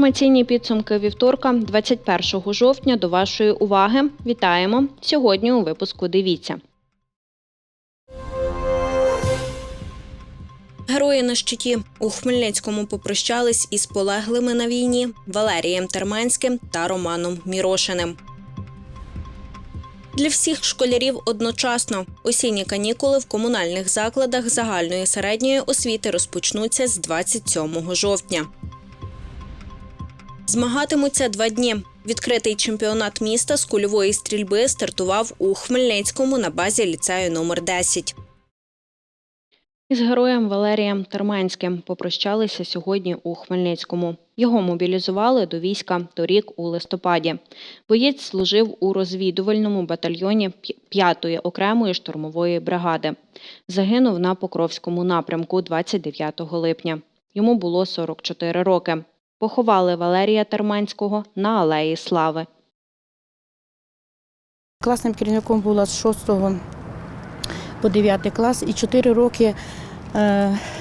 Інформаційні підсумки вівторка, 21 жовтня, до вашої уваги. Вітаємо! Сьогодні у випуску дивіться. Герої на щиті у Хмельницькому попрощались із полеглими на війні Валерієм Терменським та Романом Мірошиним. Для всіх школярів одночасно осінні канікули в комунальних закладах загальної середньої освіти розпочнуться з 27 жовтня. Змагатимуться два дні. Відкритий чемпіонат міста з кульової стрільби стартував у Хмельницькому на базі ліцею номер 10. Із героєм Валерієм Терменським попрощалися сьогодні у Хмельницькому. Його мобілізували до війська торік у листопаді. Боєць служив у розвідувальному батальйоні 5-ї окремої штурмової бригади. Загинув на Покровському напрямку 29 липня. Йому було 44 роки. Поховали Валерія Терменського на Алеї Слави. Класним керівником була з 6 по 9 клас і 4 роки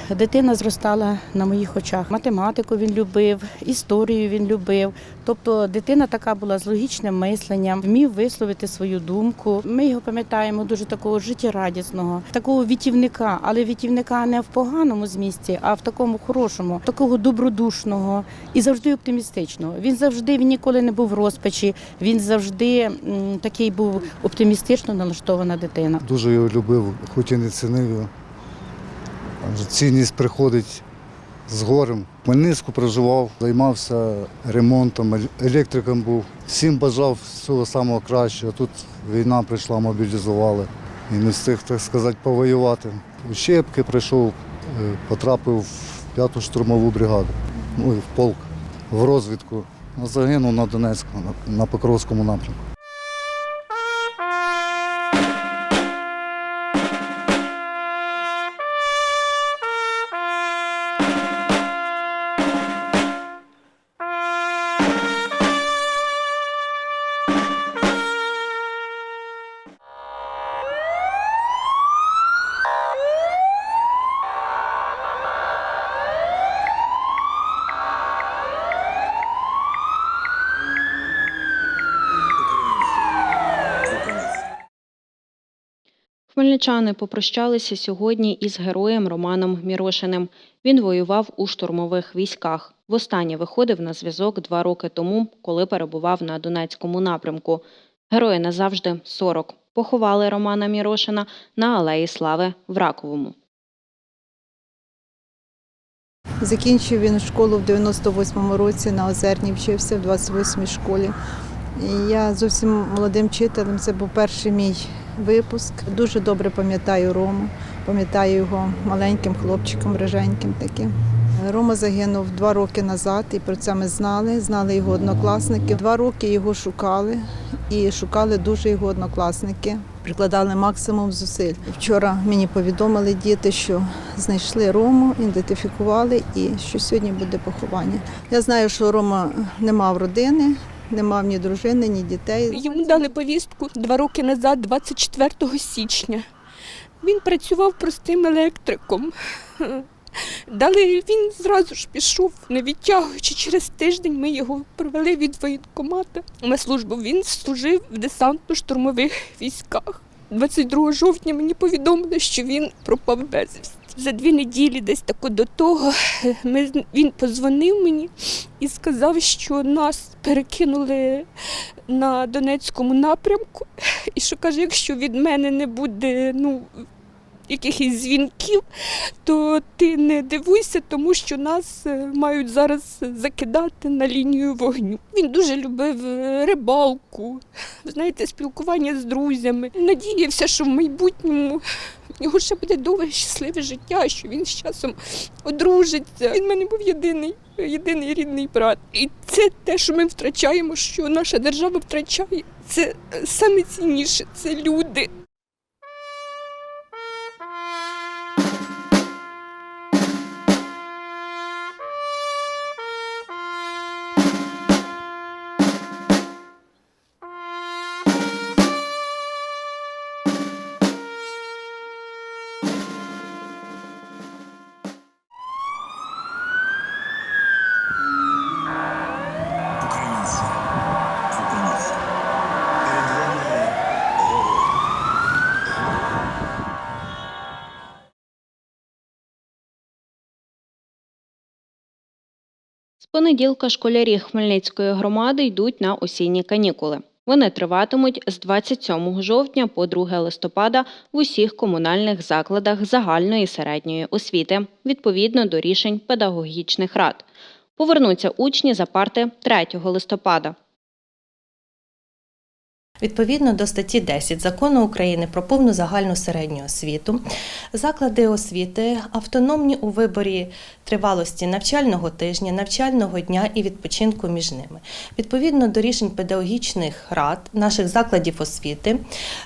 дитина зростала на моїх очах. Математику він любив, історію він любив. Тобто дитина така була з логічним мисленням, вмів висловити свою думку. Ми його пам'ятаємо дуже такого життєрадісного, такого вітівника, але вітівника не в поганому змісті, а в такому хорошому, такого добродушного і завжди оптимістичного. Він завжди він ніколи не був в розпачі. Він завжди такий був оптимістично налаштована дитина. Дуже його любив, хоч і не цінив. Цінність приходить з горем. Хмельницьку проживав, займався ремонтом, електриком був. Всім бажав всього самого кращого. Тут війна прийшла, мобілізували. І не встиг, так сказати, повоювати. У Щепки прийшов, е, потрапив в п'яту штурмову бригаду, ну і в полк, в розвідку. Загинув на Донецькому, на- на Покровському напрямку. Хмельничани попрощалися сьогодні із героєм Романом Мірошиним. Він воював у штурмових військах. Востаннє виходив на зв'язок два роки тому, коли перебував на Донецькому напрямку. Герої назавжди 40. Поховали Романа Мірошина на Алеї Слави в Раковому. Закінчив він школу в 98-му році на Озерній, вчився в 28-й школі. І я зовсім молодим вчителем, це був перший мій випуск. Дуже добре пам'ятаю Рому, пам'ятаю його маленьким хлопчиком, риженьким таким. Рома загинув два роки назад, і про це ми знали. Знали його однокласники. Два роки його шукали і шукали дуже його однокласники. Прикладали максимум зусиль. Вчора мені повідомили діти, що знайшли Рому, ідентифікували і що сьогодні буде поховання. Я знаю, що Рома не мав родини, не мав ні дружини, ні дітей. Йому дали повістку два роки назад, 24 січня. Він працював простим електриком. Далі він зразу ж пішов, не відтягуючи через тиждень. Ми його провели від воєнкомата на службу. Він служив в десантно-штурмових військах. 22 жовтня мені повідомили, що він пропав безвісти. За дві неділі, десь тако до того, ми, він позвонив мені і сказав, що нас перекинули на Донецькому напрямку, і що каже, якщо від мене не буде ну, якихось дзвінків, то ти не дивуйся, тому що нас е, мають зараз закидати на лінію вогню. Він дуже любив е, рибалку, знаєте, спілкування з друзями. Надіявся, що в майбутньому в нього ще буде довге щасливе життя, що він з часом одружиться. Він в мене був єдиний, єдиний рідний брат. І це те, що ми втрачаємо, що наша держава втрачає. Це е, саме цінніше, це люди. Понеділка школярі Хмельницької громади йдуть на осінні канікули. Вони триватимуть з 27 жовтня по 2 листопада в усіх комунальних закладах загальної середньої освіти, відповідно до рішень педагогічних рад. Повернуться учні за парти 3 листопада. Відповідно до статті 10 закону України про повну загальну середню освіту, заклади освіти автономні у виборі тривалості навчального тижня, навчального дня і відпочинку між ними. Відповідно до рішень педагогічних рад наших закладів освіти,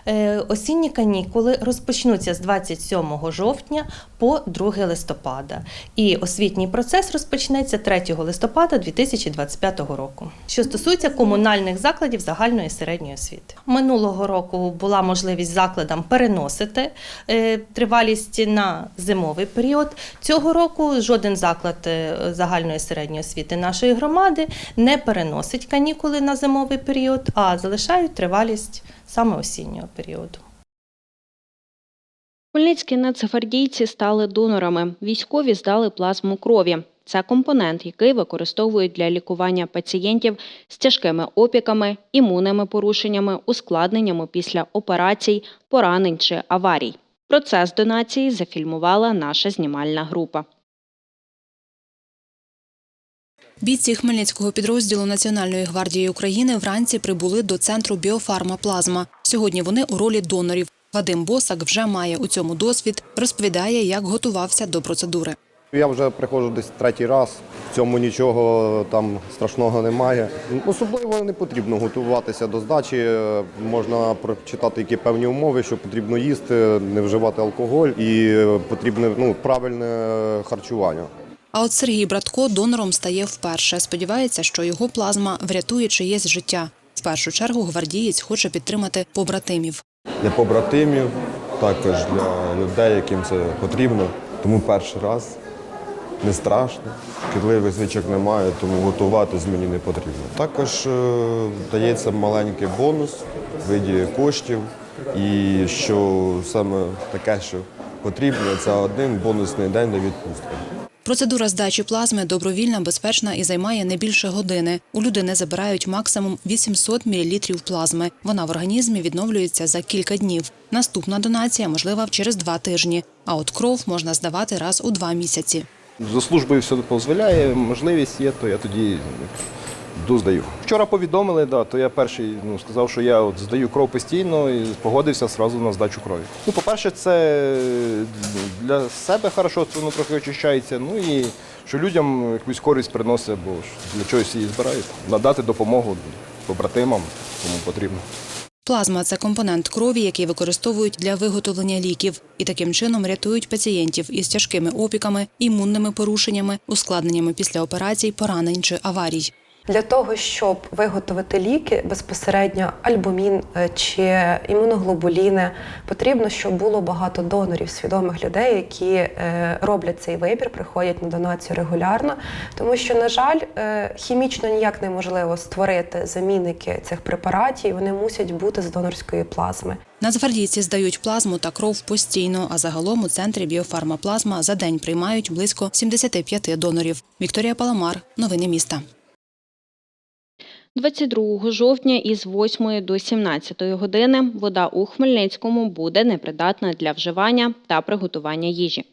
е, осінні канікули розпочнуться з 27 жовтня по 2 листопада. І освітній процес розпочнеться 3 листопада 2025 року. Що стосується комунальних закладів загальної середньої освіти. Минулого року була можливість закладам переносити е, тривалість на зимовий період. Цього року жоден заклад е, загальної середньої освіти нашої громади не переносить канікули на зимовий період, а залишають тривалість саме осіннього періоду. Хмельницькі нацгвардійці стали донорами. Військові здали плазму крові. Це компонент, який використовують для лікування пацієнтів з тяжкими опіками, імунними порушеннями, ускладненнями після операцій, поранень чи аварій. Процес донації зафільмувала наша знімальна група. Бійці Хмельницького підрозділу Національної гвардії України вранці прибули до центру Біофарма Плазма. Сьогодні вони у ролі донорів. Вадим Босак вже має у цьому досвід, розповідає, як готувався до процедури. Я вже приходжу десь третій раз. В цьому нічого там страшного немає. Особливо не потрібно готуватися до здачі. Е, Можна прочитати які певні умови, що потрібно їсти, не вживати алкоголь і потрібне ну, правильне харчування. А от Сергій Братко донором стає вперше. Сподівається, що його плазма врятує чиєсь життя. В першу чергу гвардієць хоче підтримати побратимів. для побратимів, також для людей, яким це потрібно. Тому перший раз не страшно, шкідливих звичок немає, тому готуватись мені не потрібно. Також е, дається маленький бонус в виді коштів, і що саме таке, що потрібно, це один бонусний день для відпустки. Процедура здачі плазми добровільна, безпечна і займає не більше години. У людини забирають максимум 800 мл плазми. Вона в організмі відновлюється за кілька днів. Наступна донація можлива через два тижні. А от кров можна здавати раз у два місяці. За службою все дозволяє, можливість є, то я тоді йду здаю. Вчора повідомили, да, то я перший ну, сказав, що я от здаю кров постійно і погодився одразу на здачу крові. Ну, по-перше, це для себе хорошо, воно трохи очищається, ну і що людям якусь користь приносить, бо для чогось її збирають. Надати допомогу побратимам, кому потрібно. Плазма це компонент крові, який використовують для виготовлення ліків, і таким чином рятують пацієнтів із тяжкими опіками, імунними порушеннями, ускладненнями після операцій, поранень чи аварій. Для того, щоб виготовити ліки безпосередньо альбумін е, чи імуноглобуліни, потрібно, щоб було багато донорів, свідомих людей, які е, роблять цей вибір, приходять на донацію регулярно. Тому що, на жаль, е, хімічно ніяк неможливо створити замінники цих препаратів, вони мусять бути з донорської плазми. Нацгвардійці здають плазму та кров постійно, а загалом у центрі біофарма плазма за день приймають близько 75 донорів. Вікторія Паламар, новини міста. 22 жовтня із 8 до 17 години вода у Хмельницькому буде непридатна для вживання та приготування їжі.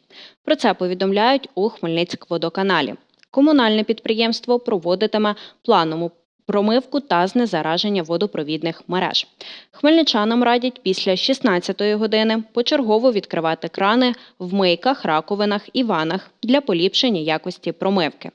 Про це повідомляють у Хмельницькводоканалі. Комунальне підприємство проводитиме планову промивку та знезараження водопровідних мереж. Хмельничанам радять після 16 години почергово відкривати крани в мийках, раковинах і ванах для поліпшення якості промивки.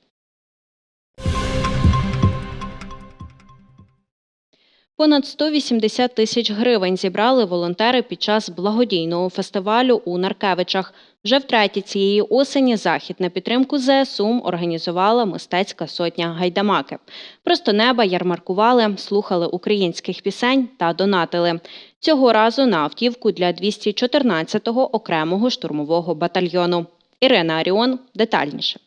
Понад 180 тисяч гривень зібрали волонтери під час благодійного фестивалю у Наркевичах. Вже втретє цієї осені захід на підтримку ЗСУ організувала мистецька сотня гайдамаки. Просто неба ярмаркували, слухали українських пісень та донатили. Цього разу на автівку для 214-го окремого штурмового батальйону. Ірина Аріон детальніше.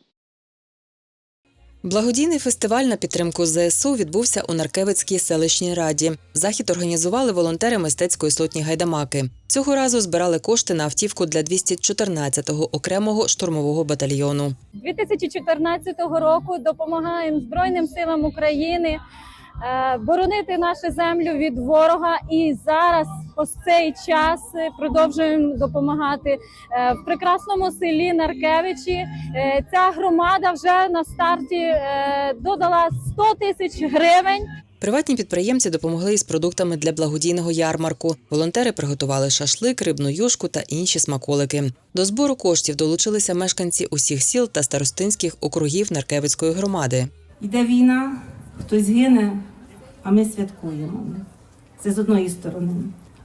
Благодійний фестиваль на підтримку ЗСУ відбувся у Наркевицькій селищній раді. Захід організували волонтери мистецької сотні гайдамаки. Цього разу збирали кошти на автівку для 214-го окремого штурмового батальйону. 2014 року допомагаємо Збройним силам України боронити нашу землю від ворога. І зараз по цей час е, продовжуємо допомагати Е, в прекрасному селі Наркевичі. е, Ця громада вже на старті е, додала 100 тисяч гривень. Приватні підприємці допомогли із продуктами для благодійного ярмарку. Волонтери приготували шашлик, рибну юшку та інші смаколики. До збору коштів долучилися мешканці усіх сіл та старостинських округів Наркевицької громади. Йде війна, хтось гине, а ми святкуємо. Це з одної сторони.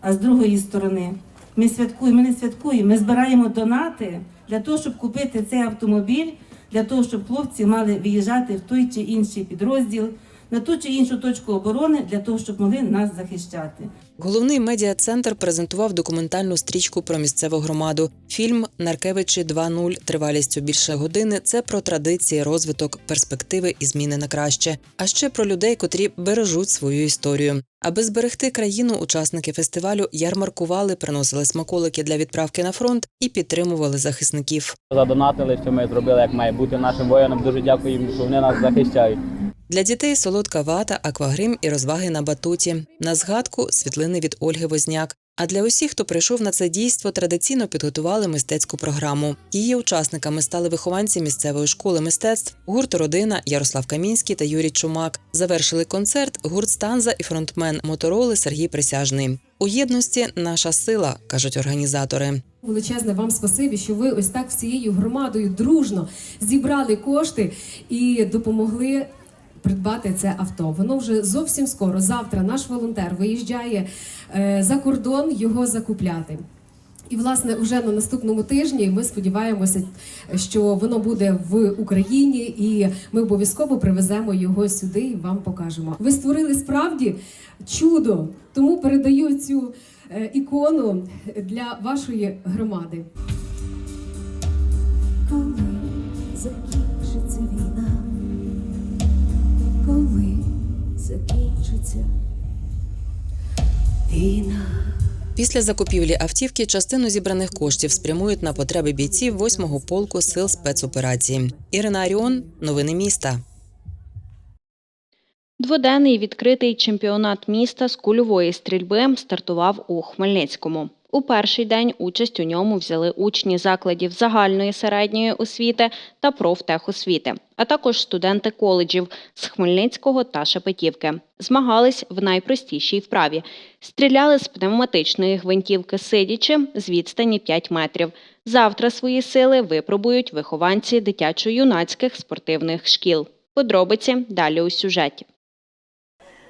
А з другої сторони, ми святкуємо, ми не святкуємо, ми збираємо донати для того, щоб купити цей автомобіль, для того, щоб хлопці мали виїжджати в той чи інший підрозділ, на ту чи іншу точку оборони, для того, щоб могли нас захищати. Головний медіа-центр презентував документальну стрічку про місцеву громаду. Фільм Наркевичі 2.0 тривалістю більше години. Це про традиції, розвиток, перспективи і зміни на краще. А ще про людей, котрі бережуть свою історію. Аби зберегти країну, учасники фестивалю ярмаркували, приносили смаколики для відправки на фронт і підтримували захисників. задонатили, що ми зробили, як має бути нашим воїнам. Дуже дякую їм, що вони нас захищають. Для дітей солодка вата, аквагрим і розваги на батуті. На згадку світлини від Ольги Возняк. А для усіх, хто прийшов на це дійство, традиційно підготували мистецьку програму. Її учасниками стали вихованці місцевої школи мистецтв, гурт Родина Ярослав Камінський та Юрій Чумак. Завершили концерт гурт Станза і фронтмен мотороли Сергій Присяжний. У єдності наша сила, кажуть організатори. Величезне вам спасибі, що ви ось так всією громадою дружно зібрали кошти і допомогли придбати це авто. Воно вже зовсім скоро. Завтра наш волонтер виїжджає е, за кордон його закупляти. І власне уже на наступному тижні ми сподіваємося, що воно буде в Україні, і ми обов'язково привеземо його сюди і вам покажемо. Ви створили справді чудо, тому передаю цю е, ікону для вашої громади. Війна. Після закупівлі автівки частину зібраних коштів спрямують на потреби бійців 8-го полку сил спецоперації. Ірина Аріон, новини міста. Дводенний відкритий чемпіонат міста з кульової стрільби стартував у Хмельницькому. У перший день участь у ньому взяли учні закладів загальної середньої освіти та профтехосвіти, а також студенти коледжів з Хмельницького та Шепетівки. Змагались в найпростішій вправі. Стріляли з пневматичної гвинтівки сидячи з відстані 5 метрів. Завтра свої сили випробують вихованці дитячо-юнацьких спортивних шкіл. Подробиці далі у сюжеті.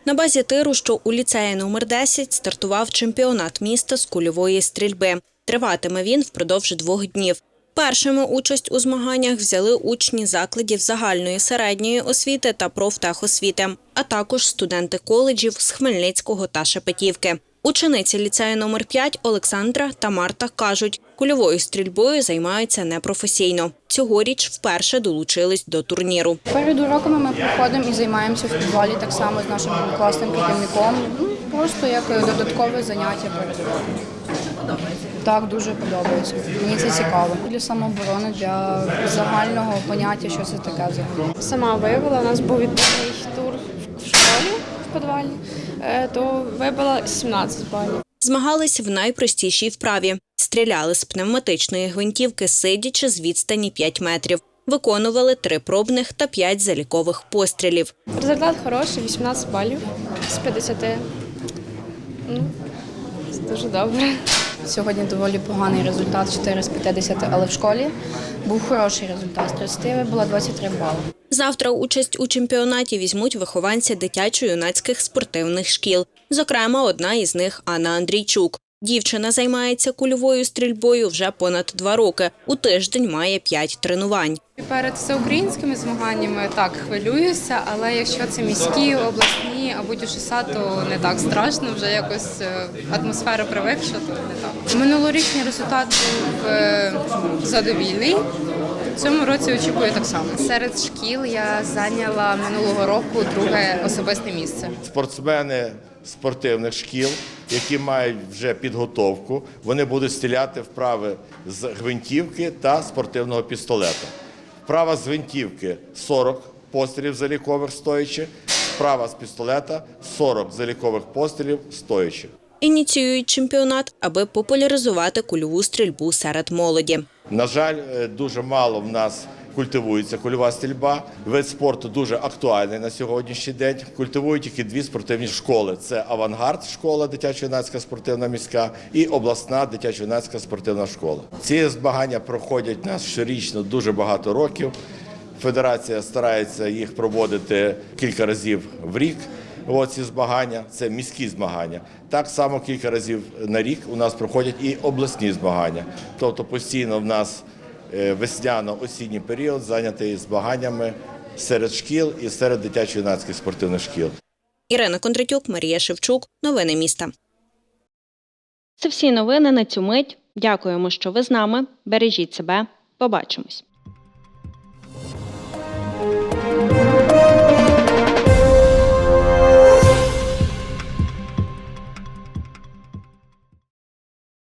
На базі тиру, що у ліцеї номер 10 стартував чемпіонат міста з кульової стрільби. Триватиме він впродовж двох днів. Першими участь у змаганнях взяли учні закладів загальної середньої освіти та профтехосвіти, а також студенти коледжів з Хмельницького та Шепетівки. Учениці ліцею номер 5 Олександра та Марта кажуть, кульовою стрільбою займаються непрофесійно. Цьогоріч вперше долучились до турніру. Перед уроками ми приходимо і займаємося в підвалі так само з нашим класним керівником. Ну, просто як додаткове заняття перед уроком. Подобається? Так, дуже подобається. Мені це цікаво. Для самооборони, для загального поняття, що це таке взагалі. Сама виявила, у нас був відбірний тур в школі в підвалі, то вибила 17 балів. Змагались в найпростішій вправі. Стріляли з пневматичної гвинтівки, сидячи з відстані 5 метрів. Виконували три пробних та п'ять залікових пострілів. Результат хороший, 18 балів з 50. Ну, це дуже добре. Сьогодні доволі поганий результат 4 з 50, але в школі був хороший результат. З 30 вибула 23 бали. Завтра участь у чемпіонаті візьмуть вихованці дитячо-юнацьких спортивних шкіл. Зокрема, одна із них Анна Андрійчук. Дівчина займається кульовою стрільбою вже понад два роки. У тиждень має п'ять тренувань. Перед всеукраїнськими змаганнями так хвилююся, але якщо це міські, обласні або ТЮШСА, то не так страшно, вже якось е, атмосфера привикша, то не так. Минулорічний результат був е, задовільний. В цьому році очікую так само. Серед шкіл я зайняла минулого року друге особисте місце. спортсмени спортивних шкіл, які мають вже підготовку, вони будуть стріляти вправи з гвинтівки та спортивного пістолета. Вправа з гвинтівки 40 пострілів залікових стоячи, вправа з пістолета 40 залікових пострілів стоячи. Ініціюють чемпіонат, аби популяризувати кульову стрільбу серед молоді. На жаль, е, дуже мало в нас культивується кульова стрільба. Вид спорту дуже актуальний на сьогоднішній день. Культивують тільки дві спортивні школи: це авангард, школа дитячо-юнацька спортивна міська і обласна дитячо-юнацька спортивна школа. Ці змагання проходять нас щорічно дуже багато років. Федерація старається їх проводити кілька разів в рік. Ці змагання це міські змагання. Так само кілька разів на рік у нас проходять і обласні змагання. Тобто постійно в нас е, весняно-осінній період зайнятий змаганнями серед шкіл і серед дитячо-юнацьких спортивних шкіл. Ірина Кондратюк, Марія Шевчук. Новини міста. Це всі новини на цю мить. Дякуємо, що ви з нами. Бережіть себе. Побачимось.